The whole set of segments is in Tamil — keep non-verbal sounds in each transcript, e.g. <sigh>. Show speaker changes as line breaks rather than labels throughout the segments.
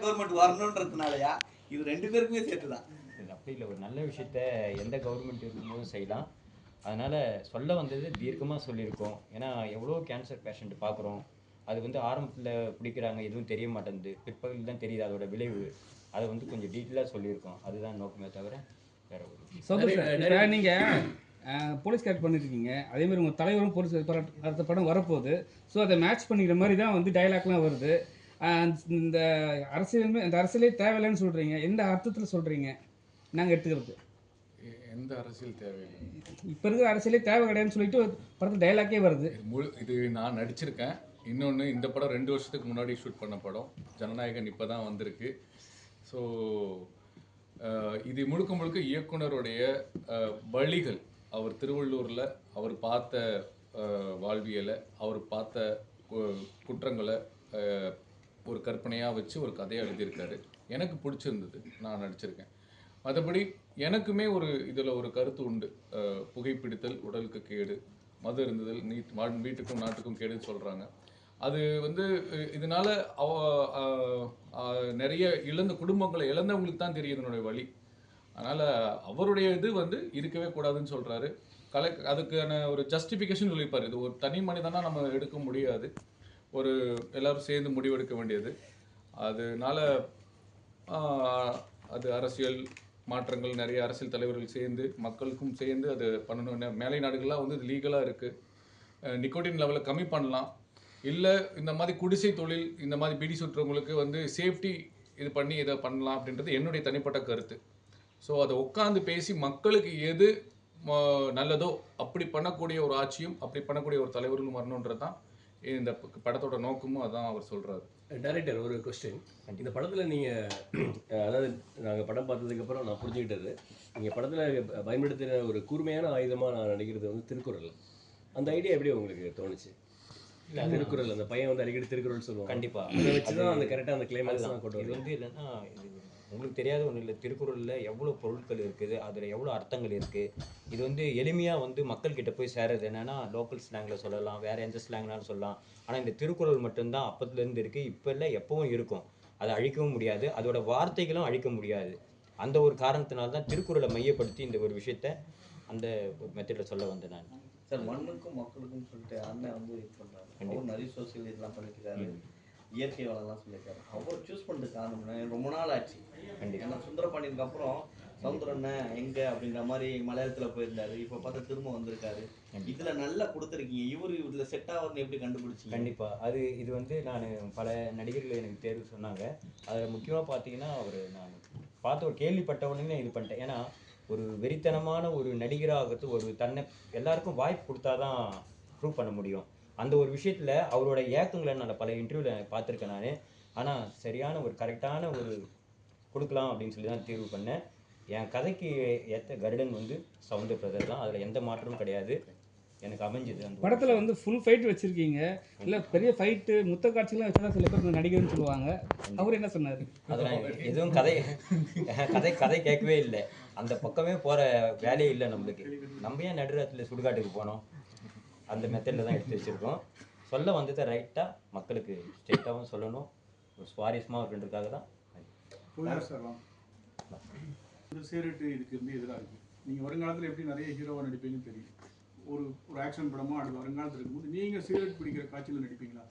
கவர்மெண்ட் வரணுன்றதுனாலயா? இது ரெண்டு பேருக்குமே சேர்த்து தான்
இது அப்படி இல்லை. ஒரு நல்ல விஷயத்த எந்த கவர்மெண்ட் இருக்கும்போதும் செய்யலாம். அதனால் சொல்ல வந்தது தீர்க்கமாக சொல்லியிருக்கோம். ஏன்னா எவ்வளோ கேன்சர் பேஷண்ட் பார்க்குறோம். அது வந்து ஆரம்பத்தில் பிடிக்கிறாங்க எதுவும் தெரிய மாட்டேங்குது. பிற்பகல் தான் தெரியுது அதோட விளைவு. அதை வந்து கொஞ்சம் டீட்டெயிலாக சொல்லியிருக்கோம். அதுதான் நோக்கமே தவிர வேற ஒரு
நீங்கள் போலீஸ் கேரக்ட் பண்ணியிருக்கீங்க அதே மாதிரி உங்கள் தலைவரும் போலீஸ் படம் அடுத்த படம் வரப்போகுது. ஸோ அதை மேட்ச் பண்ணிக்கிற மாதிரி தான் வந்து டைலாக்லாம் வருது. இந்த அரசியலுமே இந்த அரசியலே தேவையில்லைன்னு சொல்கிறீங்க எந்த அர்த்தத்தில் சொல்கிறீங்க நாங்கள் எடுத்துக்கிறது.
எந்த அரசியல் தேவையில்லை.
இப்போ இருக்கிற அரசியலே தேவை கிடையாதுன்னு சொல்லிட்டு படத்தில் டைலாக்கே வருது.
இது முழு இது நான் நடிச்சிருக்கேன். இன்னொன்று இந்த படம் ரெண்டு வருஷத்துக்கு முன்னாடி ஷூட் பண்ண படம். ஜனநாயகன் இப்போ தான் வந்திருக்கு ஸோ இது முழுக்க முழுக்க இயக்குனருடைய வழிகள். அவர் திருவள்ளூரில் அவர் பார்த்த வாழ்வியலை அவர் பார்த்த குற்றங்களை ஒரு கற்பனையாக வச்சு ஒரு கதையை எழுதியிருக்காரு. எனக்கு பிடிச்சிருந்தது. நான் நடிச்சிருக்கேன். மற்றபடி எனக்குமே ஒரு இதில் ஒரு கருத்து உண்டு. புகைப்பிடித்தல் உடலுக்கு கேடு மது இருந்ததில் நீ வீட்டுக்கும் நாட்டுக்கும் கேடுன்னு சொல்கிறாங்க அது வந்து இதனால் இதனால அவ நிறைய இழந்த குடும்பங்களை இழந்தவங்களுக்கு தான் தெரியும் இதனுடைய வழி. அதனால் அவருடைய இது வந்து இருக்கவே கூடாதுன்னு சொல்கிறாரு கலை அதுக்கான ஒரு ஜஸ்டிஃபிகேஷன் சொல்லியிருப்பார் இது ஒரு தனி மனிதனாக நம்ம எடுக்க முடியாது. ஒரு எல்லாரும் சேர்ந்து முடிவெடுக்க வேண்டியது. அதனால அது அரசியல் மாற்றங்கள் நிறைய அரசியல் தலைவர்கள் சேர்ந்து மக்களுக்கும் சேர்ந்து அது பண்ணணும். மேலை நாடுகள்லாம் வந்து லீகலாக இருக்குது நிக்கோட்டின் லெவலில் கம்மி பண்ணலாம். இல்லை இந்த மாதிரி குடிசை தொழில் இந்த மாதிரி பிடி சுற்றுறவங்களுக்கு வந்து சேஃப்டி இது பண்ணி இதை பண்ணலாம் அப்படின்றது என்னுடைய தனிப்பட்ட கருத்து. ஸோ அதை உட்காந்து பேசி மக்களுக்கு எது ம- நல்லதோ அப்படி பண்ணக்கூடிய ஒரு ஆட்சியும் அப்படி பண்ணக்கூடிய ஒரு தலைவர்களும் வரணுன்றது தான் இந்த படத்தோட நோக்கமும் அதான் அவர் சொல்றாரு.
டைரக்டர் ஒரு கொஸ்டின் இந்த படத்தில் நீங்கள் அதாவது நாங்கள் படம் பார்த்ததுக்கப்புறம் நான் புரிஞ்சுக்கிட்டது நீங்கள் படத்தில் பயன்படுத்தின ஒரு கூர்மையான ஆயுதமாக நான் நினைக்கிறது வந்து திருக்குறள். அந்த ஐடியா எப்படி உங்களுக்கு தோணுச்சு?
இல்ல,
திருக்குறள் அந்த பையன் வந்து அடிக்கடி திருக்குறள் சொல்லுவாங்க
கண்டிப்பா.
அதை வச்சு தான் அந்த கரெக்டாக அந்த கிளைமேக்ஸ். தான் கொண்டு
வந்து இது உங்களுக்கு தெரியாத ஒன்றும் இல்லை. திருக்குறளில் எவ்வளோ பொருட்கள் இருக்குது அதில் எவ்வளோ அர்த்தங்கள் இருக்குது இது வந்து எளிமையாக வந்து மக்கள்கிட்ட போய் சேருறது என்னன்னா லோக்கல் ஸ்லாங்கில் சொல்லலாம் வேறு எந்த ஸ்லாங்னாலும் சொல்லலாம். ஆனால் இந்த திருக்குறள் மட்டும்தான் அப்பத்துலேருந்து இருக்குது இப்போ இல்லை எப்பவும் இருக்கும். அதை அழிக்கவும் முடியாது அதோட வார்த்தைகளும் அழிக்க முடியாது. அந்த ஒரு காரணத்தினால தான் திருக்குறளை மையப்படுத்தி இந்த ஒரு விஷயத்த அந்த மெத்தடில் சொல்ல வந்தேன் நான்.
சார் மண்ணுக்கும் மக்களுக்கும் சொல்லிட்டு அண்ணன் வந்து இது அவர் நிறைய சோசியல் இதெல்லாம் பண்ணிருக்காரு இயற்கை வளம்லாம் சொல்லியிருக்காரு. அவர் சூஸ் பண்ணுறது காரணம்? ரொம்ப நாள் ஆச்சு. ஏன்னா சுந்தரபாண்டியனுக்கு அப்புறம் சவுந்தரண்ணன் எங்க அப்படின்ற மாதிரி மலையாளத்துல போயிருந்தாரு. இப்ப பார்த்தா திரும்ப வந்திருக்காரு. இதுல நல்லா கொடுத்துருக்கீங்க. இவரு இதுல செட் ஆகுதுன்னு எப்படி கண்டுபிடிச்சீங்க?
கண்டிப்பா. அது இது வந்து நான் பல நடிகர்கள் எனக்கு தேர்வு சொன்னாங்க. அதில் முக்கியமாக பார்த்தீங்கன்னா அவர் நான் பார்த்த ஒரு கேள்விப்பட்ட உடனே இது பண்ணிட்டேன். ஏன்னா ஒரு வெறித்தனமான ஒரு நடிகராகிறது ஒரு தன்னை எல்லாருக்கும் வாய்ப்பு கொடுத்தாதான் ப்ரூவ் பண்ண முடியும். அந்த ஒரு விஷயத்தில் அவரோட ஏக்கங்களை நான் பல இன்டர்வியூவில் பார்த்துருக்கேன் நான். ஆனால் சரியான ஒரு கரெக்டான ஒரு கொடுக்கலாம் அப்படின்னு சொல்லி தான் தேர்வு பண்ணேன். என் கதைக்கு ஏற்ற கருடன் வந்து சவுந்தர் பிரதர் தான். அதில் எந்த மாற்றமும் கிடையாது. எனக்கு அமைஞ்சது அந்த
படத்தில் வந்து ஃபுல் ஃபைட் வச்சுருக்கீங்க. இல்லை பெரிய ஃபைட்டு முத்த காட்சிலாம் வச்சா தான் சில பேர் நடிகர்னு சொல்லுவாங்க. அவர் என்ன சொன்னார்?
அதெல்லாம் எதுவும் கதை கதை கதை கேட்கவே இல்லை. அந்த பக்கமே போற வேலையே இல்லை நம்மளுக்கு. நம்ம ஏன் நடுராத்தில் சுடுகாட்டுக்கு போனோம்? அந்த மெத்தடில் தான் எடுத்து வச்சிருக்கோம். சொல்ல வந்ததை ரைட்டாக மக்களுக்கு ஸ்ட்ரெயிட்டாகவும் சொல்லணும். ஒரு சுவாரஸ்யமாக இருக்குன்றதுக்காக தான்.
இந்த சேரட்டு இதுக்கு வந்து எதிராக இருக்கு. நீங்கள் வருங்காலத்தில் எப்படி நிறைய ஹீரோவாக நடிப்பீங்கன்னு தெரியும். ஒரு ஒரு ஆக்ஷன் படமோ அது வருங்காலத்தில் இருக்கும்போது நீங்கள் சிகரெட் பிடிக்கிற காட்சியில் நடிப்பீங்களா?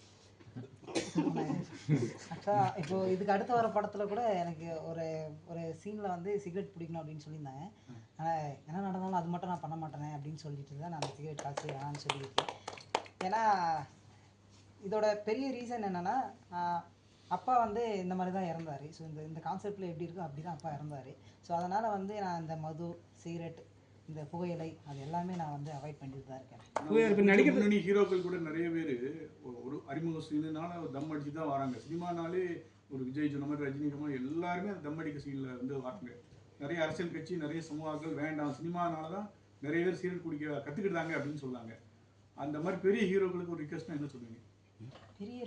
ஆக்சுவலாக இப்போ இதுக்கு அடுத்து வர படத்தில் கூட எனக்கு ஒரு ஒரு சீனில் வந்து சிகரெட் பிடிக்கணும் அப்படின்னு சொல்லியிருந்தாங்க. ஆனால் என்ன நடந்தாலும் அது மட்டும் நான் பண்ண மாட்டேனே அப்படின்னு சொல்லிட்டு தான் நான் அந்த சிகரெட் காசு வேணாம்னு சொல்லியிருக்கேன். ஏன்னா இதோட பெரிய ரீசன் என்னென்னா அப்பா வந்து இந்த மாதிரி தான் இறந்தார். ஸோ இந்த இந்த கான்செப்டில் எப்படி இருக்கோ அப்படி தான் அப்பா இறந்தார். ஸோ அதனால் வந்து நான் இந்த மது சிகரெட் இந்த புகையிலை அது எல்லாமே நான் வந்து அவாய்ட் பண்ணிட்டு தான் இருக்கேன்.
நடிக்கிறது-
முன்னணி ஹீரோக்கள் கூட நிறைய பேர் ஒரு அறிமுக சீனுனால தம் அடிச்சு தான் வராங்க. சினிமானாலே ஒரு விஜய் சொன்ன மாதிரி ரஜினி மாதிரி எல்லாருமே அந்த தம் அடிக்க சீனில் வந்து வராங்க. நிறைய அரசியல் கட்சி நிறைய சமூகங்கள் வேண்டாம் சினிமானால தான் நிறைய பேர் சீரட் குடிக்க கற்றுக்கிட்டாங்க அப்படின்னு சொன்னாங்க அந்த மாதிரி பெரிய ஹீரோக்களுக்கு ஒரு ரிக்வஸ்ட்னா என்ன சொல்லுவீங்க
பெரிய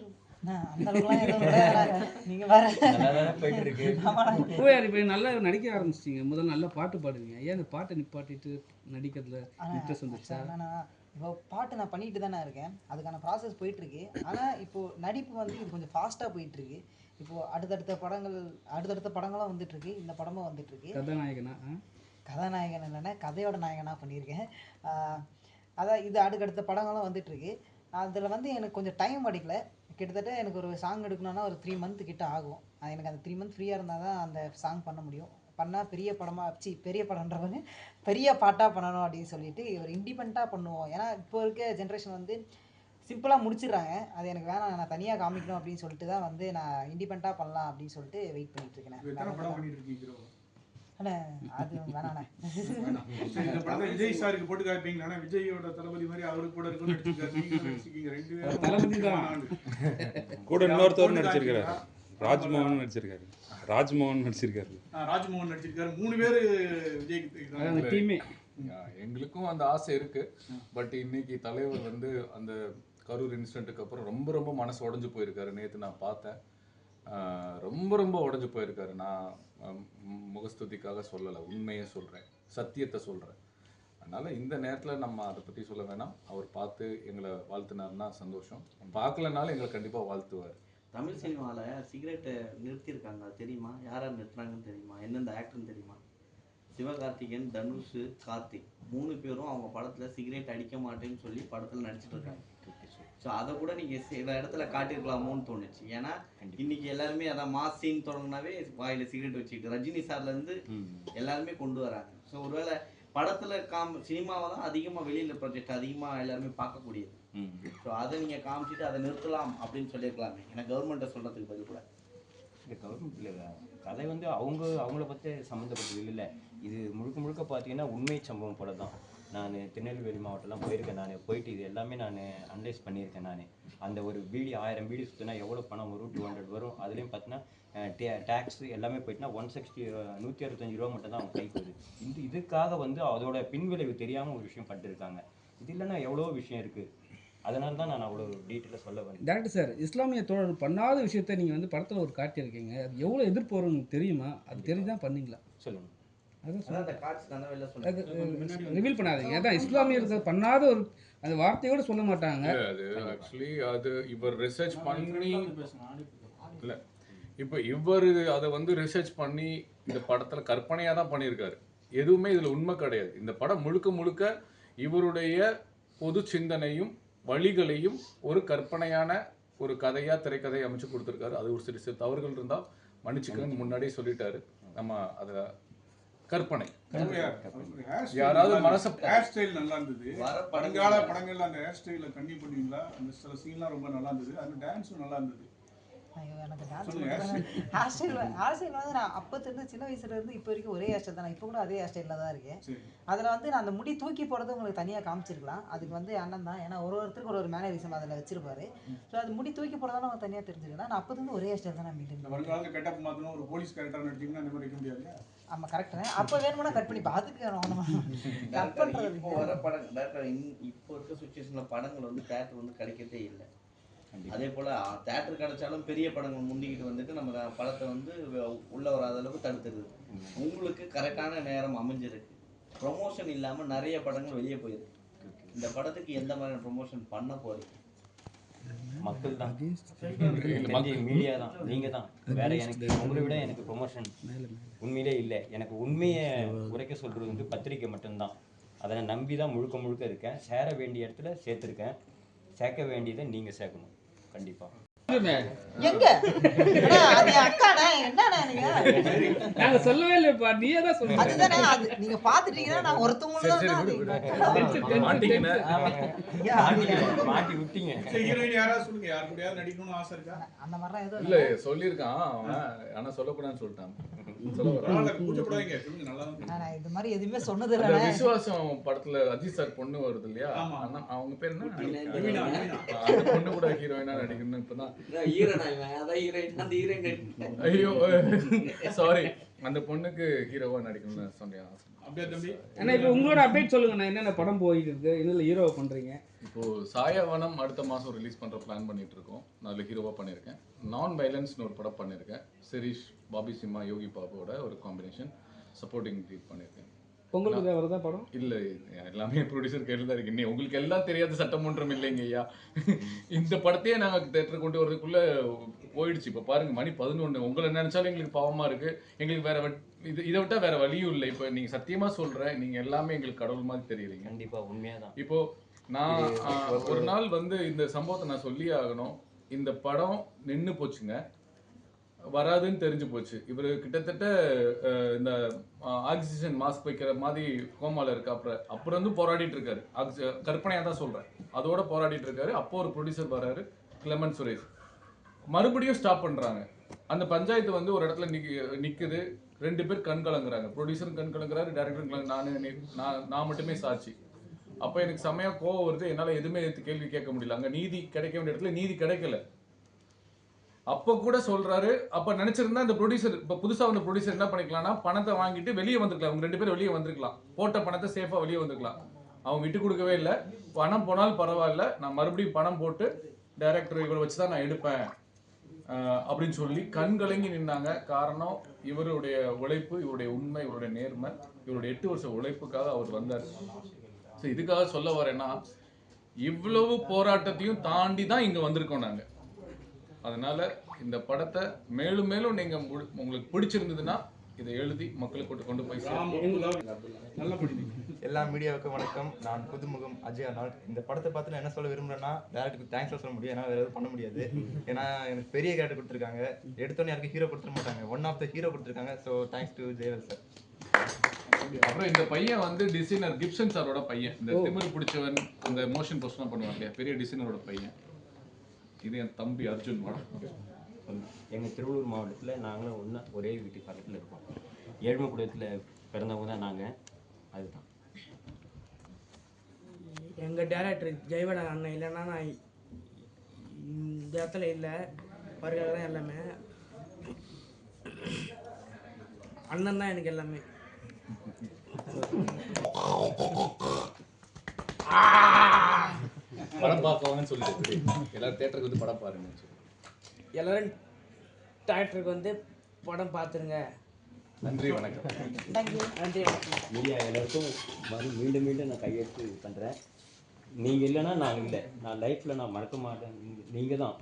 நல்லா
நடிக்க ஆரம்பிச்சிட்டிங்க. முதல்ல நல்லா பாட்டு பாடுவீங்க. ஏன் அந்த பாட்டை நிப்பாட்டிட்டு நடிக்கிறதுல இன்ட்ரெஸ்ட்
என்னன்னா இப்போ பாட்டு நான் பண்ணிட்டு தானே இருக்கேன். அதுக்கான ப்ராசஸ் போயிட்டு இருக்கு ஆனால் இப்போ நடிப்பு வந்து இது கொஞ்சம் ஃபாஸ்ட்டாக போயிட்டு இருக்கு இப்போது அடுத்தடுத்த படங்கள் அடுத்தடுத்த படங்களும் வந்துட்டுருக்கு. இந்த படமும் வந்துட்டுருக்கு.
கதாநாயகனா?
கதாநாயகன் இல்லைன்னா கதையோட நாயகனாக பண்ணியிருக்கேன். ஆஹ் அதான் இது அடுக்கடுத்த படங்களும் வந்துட்டுருக்கு. அதில் வந்து எனக்கு கொஞ்சம் டைம் அடிக்கல. கிட்டத்தட்ட எனக்கு ஒரு சாங் எடுக்கணும்னா ஒரு த்ரீ மந்த் கிட்ட ஆகும். அது எனக்கு அந்த த்ரீ மந்த் ஃப்ரீயாக இருந்தால் தான் அந்த சாங் பண்ண முடியும். பண்ணால் பெரிய படமாக சி பெரிய படம்ன்றவங்க பெரிய பாட்டாக பண்ணணும் அப்படின்னு சொல்லிட்டு ஒரு இண்டிபெண்ட்டாக பண்ணுவோம். ஏன்னா இப்போ இருக்க ஜென்ரேஷன் வந்து சிம்பிளாக முடிச்சிடுறாங்க. அது எனக்கு வேணாம் நான் தனியாக காமிக்கணும் அப்படின்னு சொல்லிட்டு தான் வந்து நான் இண்டிபெண்ட்டாக பண்ணலாம் அப்படின்னு சொல்லிட்டு வெயிட் பண்ணிட்டு
விஜய் சாருக்கு போட்டு காப்பீங்களா ஆனா விஜயோட தளபதி மாதிரி அவருக்கு கூட ஆளு.
கூட இன்னொருத்தவர் நடிச்சிருக்காரு? ராஜ்மோகன் நடிச்சிருக்காரு. ராஜ்மோகன் நடிச்சிருக்காரு.
ஆ, ராஜ்மோகன் நடிச்சிருக்காரு. மூணு பேரு விஜய்க்கு
அதான் அந்த
இதான்.
டீமே.
யா, எங்களுக்கும் அந்த ஆசை இருக்கு. பட் இன்னைக்கு தலைவர் வந்து அந்த கரூர் இன்சிடென்ட்டுக்கு அப்புறம் ரொம்ப ரொம்ப மனசு உடைஞ்சு போயிருக்காரு. நேத்து நான் பார்த்தேன். ரொம்ப ரொம்ப உடைஞ்சு போயிருக்காரு. நான் முகஸ்துதிக்காக சொல்லலை. உண்மையை சொல்கிறேன் சத்தியத்தை சொல்கிறேன் அதனால் இந்த நேரத்தில் நம்ம அதை பற்றி சொல்ல வேணாம். அவர் பார்த்து எங்களை வாழ்த்தினார்னா சந்தோஷம். பார்க்கலனாலும் எங்களை கண்டிப்பாக வாழ்த்துவார்.
தமிழ் சினிமாவில் சிகரெட்டை நிறுத்தியிருக்காங்க. தெரியுமா? யாரை நிறுத்துறாங்கன்னு தெரியுமா? எந்தெந்த ஆக்டர்னு தெரியுமா? சிவகார்த்திகேயன் தனுஷ் கார்த்திக். மூணு பேரும் அவங்க படத்தில் சிகரெட் அடிக்க மாட்டேன்னு சொல்லி படத்தில் நடிச்சிட்டு இருக்காங்க. ஸோ அதை கூட நீங்கள் சில இடத்துல காட்டியிருக்கலாமோன்னு தோணுச்சு. ஏன்னா இன்னைக்கு எல்லாருமே அதான் மாஸ் சீன் தொடங்கினாவே வாயில் சிகரெட் வச்சுக்கிட்டு ரஜினி சார்லேருந்து எல்லாருமே கொண்டு வராங்க. ஸோ ஒருவேளை படத்தில் காம் சினிமாவை தான் அதிகமாக வெளியில் ப்ராஜெக்ட் அதிகமாக எல்லாருமே பார்க்கக்கூடியது. ஸோ அதை நீங்கள் காமிச்சிட்டு அதை நிறுத்தலாம் அப்படின்னு சொல்லியிருக்கலாமே. ஏன்னா கவர்மெண்ட்டை சொல்கிறதுக்கு பதில் கூட.
இந்த கவர்மெண்ட்ல கதை வந்து அவங்க அவங்கள பற்றி சம்மந்தப்பட்டது இல்லை. இது முழுக்க முழுக்க பார்த்தீங்கன்னா உண்மை சம்பவம் போல தான் நான் திருநெல்வேலி மாவட்டம்லாம் போயிருக்கேன் நான். போயிட்டு இது எல்லாமே நான் அனலைஸ் பண்ணியிருக்கேன் நான். அந்த ஒரு வீடியோ ஆயிரம் வீடியோ சுற்றினா எவ்வளோ பணம் வரும்? டூ ஹண்ட்ரட் வரும். அதுலேயும் பார்த்தீங்கன்னா டேக்ஸ் எல்லாமே போயிட்டுனா ஒன் சிக்ஸ்டி நூற்றி அறுபத்தஞ்சு ரூபா மட்டும் தான் அவங்க கைக்கு வருது. இந்த இதுக்காக வந்து அதோட பின்விளைவு தெரியாமல் ஒரு விஷயம் பண்ணிருக்காங்க இது இல்லைன்னா எவ்வளோ விஷயம் இருக்குது அதனால தான் நான் அவ்வளோ டீட்டெயிலாக சொல்ல வந்தேன்.
டேரக்டர் சார் இஸ்லாமிய தோழர் பண்ணாத விஷயத்த நீங்கள் வந்து படத்தில் ஒரு காட்டியிருக்கீங்க. அது எவ்வளோ எதிர்ப்பு வரும்னு தெரியுமா? அது தெரிஞ்சு தான் பண்ணீங்களா?
சொல்லுங்கள்
ரிவீல் பண்ணாதீங்க. அதான் இஸ்லாமியர்கள் பண்ணாத ஒரு அந்த வார்த்தையோட சொல்ல மாட்டாங்க.
அது ஆக்சுவலி அது இவர் ரிசர்ச் பண்ணி இல்ல. இப்போ இவர் அதை வந்து ரிசர்ச் பண்ணி இந்த படத்துல கற்பனையா தான் பண்ணியிருக்காரு. எதுவுமே இதுல உண்மை கிடையாது. இந்த படம் முழுக்க முழுக்க இவருடைய பொது சிந்தனையும் வழிகளையும் ஒரு கற்பனையான ஒரு கதையா திரைக்கதை அமைச்சு கொடுத்துருக்காரு. அது ஒரு சிறு சிறு தவறுகள் இருந்தா மன்னிச்சுக்கன்னு முன்னாடியே சொல்லிட்டாரு. நம்ம அத கற்பனை. யாராவது மனச-
ஹேர் ஸ்டைல் நல்லா இருந்தது.
படங்கள்
படங்கள்ல. அந்த ஹேர் ஸ்டைல கண்டினியூ பண்ணுவீங்களா அந்த சில சீன்லாம் ரொம்ப நல்லா இருந்தது. அந்த டான்ஸும் நல்லா இருந்தது.
எனக்கு dance hair style hair style வந்து நான் அப்போத்துலேருந்து சின்ன வயசுல இருந்து இப்போ வரைக்கும் ஒரே ஹேர் ஸ்டைல் தான் இப்போ கூட அதே ஹேர் ஸ்டைலில் தான் இருக்கேன். அதில் வந்து நான் அந்த முடி தூக்கி போடுறது உங்களுக்கு தனியாக காமிச்சிருக்கலாம். அதுக்கு வந்து அண்ணன் தான். ஏன்னா ஒரு ஒருத்தருக்கு ஒரு ஒரு மேனரிசம் அதில் வச்சிருப்பாரு. ஸோ அது முடி தூக்கி போடுறதால அவங்க தனியாக தெரிஞ்சுக்கலாம். நான் அப்போதுலேருந்து ஒரே ஹேர் ஸ்டைல் தான் நான்
மாத்தணும் ஒரு போலீஸ் கேரக்டர் நடிச்சீங்கன்னா அந்த மாதிரி வைக்க முடியாது
ஆமாம் கரெக்டுங்க அப்போ வேணும்னா கட் பண்ணி <laughs> பண்ணுறது
இப்போ வர படம் இப்போ இருக்க சுச்சுவேஷன்ல படங்கள் வந்து தேட்டர் வந்து கிடைக்கிறதே இல்லை. அதே போல தேட்டர் கிடைச்சாலும் பெரிய படங்கள் முந்திக்கிட்டு வந்துட்டு நம்ம படத்தை வந்து உள்ள வராத அளவுக்கு தடுத்துருது. உங்களுக்கு கரெக்டான நேரம் அமைஞ்சிருக்கு. ப்ரொமோஷன் இல்லாம நிறைய படங்கள் வெளியே போயிருக்கு. இந்த படத்துக்கு எந்த மாதிரி ப்ரொமோஷன் பண்ண போறீங்க?
மக்கள் தான். மீடியா தான். நீங்க தான். வேற எனக்கு உங்களை விட எனக்கு ப்ரொமோஷன் உண்மையிலே இல்லை. எனக்கு உண்மையை உரைக்க சொல்றது வந்து பத்திரிக்கை மட்டும்தான். அதை நான் நம்பி தான் முழுக்க முழுக்க இருக்கேன். சேர வேண்டிய இடத்துல சேர்த்துருக்கேன். சேர்க்க வேண்டியதை நீங்க சேர்க்கணும். கண்டிப்பா.
எங்க? நீங்க?
சொல்லவே இல்லைப்பா நீயே தான் சொல்லுங்க.
அதுதானே அது நீங்க பாத்துட்டீங்கன்னா நான் தான்
மாட்டிக்கினேன்
ஐயா,
மாட்டி- மாட்டி விட்டீங்க.
ஹீரோயின் யாராவது சொல்லுங்க யார் கூடயாவது நடிக்கணும்னு ஆசை இருக்கா?
அந்த மாதிரிலாம் எதுவும்
இல்ல அவன் ஆனா சொல்லக்கூடாதுன்னு சொல்லிட்டான்.
நான் இது மாதிரி எதுவுமே சொன்னது
விசுவாசம் படத்துல அஜித் சார் பொண்ணு வருது இல்லையா? அவங்க பேர் என்ன? பொண்ணு கூட ஹீரோயினா நடிக்கணும்னு இப்பதான்.
ஹீரோயின்
ஐயோ <laughs> சாரி அந்த பொண்ணுக்கு ஹீரோவா நடிக்கணும்னு சொன்னேன்.
அப்படியே தம்பி?
அண்ணா இப்போ உங்களோட அப்டேட் சொல்லுங்கண்ணா என்னென்ன படம் போயிட்டு இருக்கு என்னென்ன ஹீரோவை பண்றீங்க?
இப்போ சாயாவனம் அடுத்த மாசம் ரிலீஸ் பண்ற பிளான் பண்ணிட்டு இருக்கோம். நான் அதுல ஹீரோவா பண்ணியிருக்கேன் நான் வைலன்ஸ்னு ஒரு படம் பண்ணியிருக்கேன் சிரீஷ் பாபி சிம்மா யோகி பாபுவோட ஒரு காம்பினேஷன் சப்போர்ட்டிங் லீட் பண்ணியிருக்கேன்
பொங்கலுக்கு வரதா படம்?
இல்ல எல்லாமே ப்ரொடியூசர் கையில் தான் இருக்கு இன்னும் உங்களுக்கு எல்லாம் தெரியாத சட்டமன்றம் இல்லைங்க ஐயா இந்த படத்தையே நாங்க தேட்டர் கொண்டு வரதுக்குள்ள போயிடுச்சு. இப்போ பாருங்க மணி பதினொன்று உங்களை நினைச்சாலும் எங்களுக்கு பாவமா இருக்கு. எங்களுக்கு வேற இது இதை விட்டா வேற வழியும் இல்லை. இப்போ நீங்க சத்தியமா சொல்றேன் நீங்க எல்லாமே எங்களுக்கு கடவுள் மாதிரி தெரியுறீங்க.
கண்டிப்பா உண்மையாதான்.
இப்போ நான் ஆ, ஒரு நாள் வந்து இந்த சம்பவத்தை நான் சொல்லியே ஆகணும். இந்த படம் நின்னு போச்சுங்க. வராதுன்னு தெரிஞ்சு போச்சு. இவர் கிட்டத்தட்ட இந்த ஆக்சிஜன் மாஸ்க் வைக்கிற மாதிரி கோமால இருக்கு. அப்புறம் அப்புறம் வந்து போராடிட்டு இருக்காரு. ஆக்சி கற்பனையா தான் சொல்றேன். அதோட போராடிட்டு இருக்காரு. அப்போ ஒரு ப்ரொடியூசர் வராரு கிளமன் சுரேஷ் மறுபடியும் ஸ்டாப் பண்ணுறாங்க அந்த பஞ்சாயத்து வந்து ஒரு இடத்துல நிக்க நிற்குது ரெண்டு பேர் கண் கலங்குறாங்க. ப்ரொடியூசரும் கண் கலங்குறாரு டேரக்டரும் கலங்கு நான் நான் மட்டுமே சாட்சி. அப்போ எனக்கு செமையா கோவம் வருது. என்னால் எதுவுமே கேள்வி கேட்க முடியல. அங்கே நீதி கிடைக்க வேண்டிய இடத்துல நீதி கிடைக்கல. அப்போ கூட சொல்கிறாரு அப்போ நினச்சிருந்தா இந்த ப்ரொடியூசர் இப்போ புதுசாக வந்த ப்ரொடியூசர் என்ன பண்ணிக்கலாம்னா பணத்தை வாங்கிட்டு வெளியே வந்திருக்கலாம். அவங்க ரெண்டு பேரும் வெளியே வந்திருக்கலாம். போட்ட பணத்தை சேஃபாக வெளியே வந்திருக்கலாம். அவங்க விட்டு கொடுக்கவே இல்லை. பணம் போனாலும் பரவாயில்ல. நான் மறுபடியும் பணம் போட்டு டைரக்டர் இவரை வச்சு தான் நான் எடுப்பேன். அப்படின்னு சொல்லி கண் கலங்கி நின்னாங்க. காரணம் இவருடைய உழைப்பு இவருடைய உண்மை இவருடைய நேர்மை இவருடைய எட்டு வருஷ உழைப்புக்காக அவர் வந்தார். ஸோ இதுக்காக சொல்ல வரேன்னா இவ்வளவு போராட்டத்தையும் தாண்டி தான் இங்கே வந்திருக்கோம் நாங்கள் அதனால இந்த படத்தை மேலும் மேலும் நீங்கள் உங்களுக்கு பிடிச்சிருந்ததுன்னா இதை எழுதி மக்களுக்கு கொண்டு- கொண்டு போய்
எல்லா மீடியாவுக்கும் வணக்கம். நான் புதுமுகம் அஜய் அர்னால்ட் இந்த படத்தை பார்த்து நான் என்ன சொல்ல விரும்புறேன்னா டேரக்டருக்கு தேங்க்ஸ் சொல்ல முடியும். ஏன்னா வேற எதுவும் பண்ண முடியாது. ஏன்னா எனக்கு பெரிய கேரக்டர் கொடுத்துருக்காங்க. எடுத்தோன்னே யாருக்கும் ஹீரோ கொடுத்துட மாட்டாங்க. ஒன் ஆஃப் த ஹீரோ கொடுத்துருக்காங்க. So thanks to Jayavel sir
அப்புறம் இந்த பையன் வந்து டிசைனர் கிப்சன் சாரோட பையன். இந்த திமிர் பிடிச்சவன் அந்த மோஷன் போஸ்ட்லாம் பண்ணுவாங்க இல்லையா? பெரிய டிசைனரோட பையன். இது என் தம்பி அர்ஜுன் மேடம்
எங்க திருவள்ளூர் மாவட்டத்துல நாங்களும் ஒண்ணா ஒரே வீட்டுக்கு பக்கத்துல இருக்கோம். ஏழ்மை குடும்பத்துல பிறந்தவங்க தான் நாங்க. அதுதான்.
எங்கள் டேரக்டர் ஜெயவடன் அண்ணன் இல்லைன்னா நான் இந்த இடத்துல இல்லை. அவருக்காக தான் எல்லாமே. அண்ணன் தான் எனக்கு எல்லாமே.
படம் பார்க்கவாங்கன்னு சொல்லிட்டு எல்லாரும் தேட்டருக்கு வந்து படம் பாருங்கன்னு சொல்லி
எல்லாரும் டேரக்டருக்கு வந்து படம் பார்த்துருங்க.
நன்றி வணக்கம்.
நன்றி வணக்கம்.
மீடியா எல்லாருக்கும் மறு மீண்டும் மீண்டும் நான் கையெழுத்து பண்றேன். நீங்க இல்லைன்னா நான் இல்லை. நான் லைஃப்ல நான் மறக்க மாட்டேன். நீங்க தான்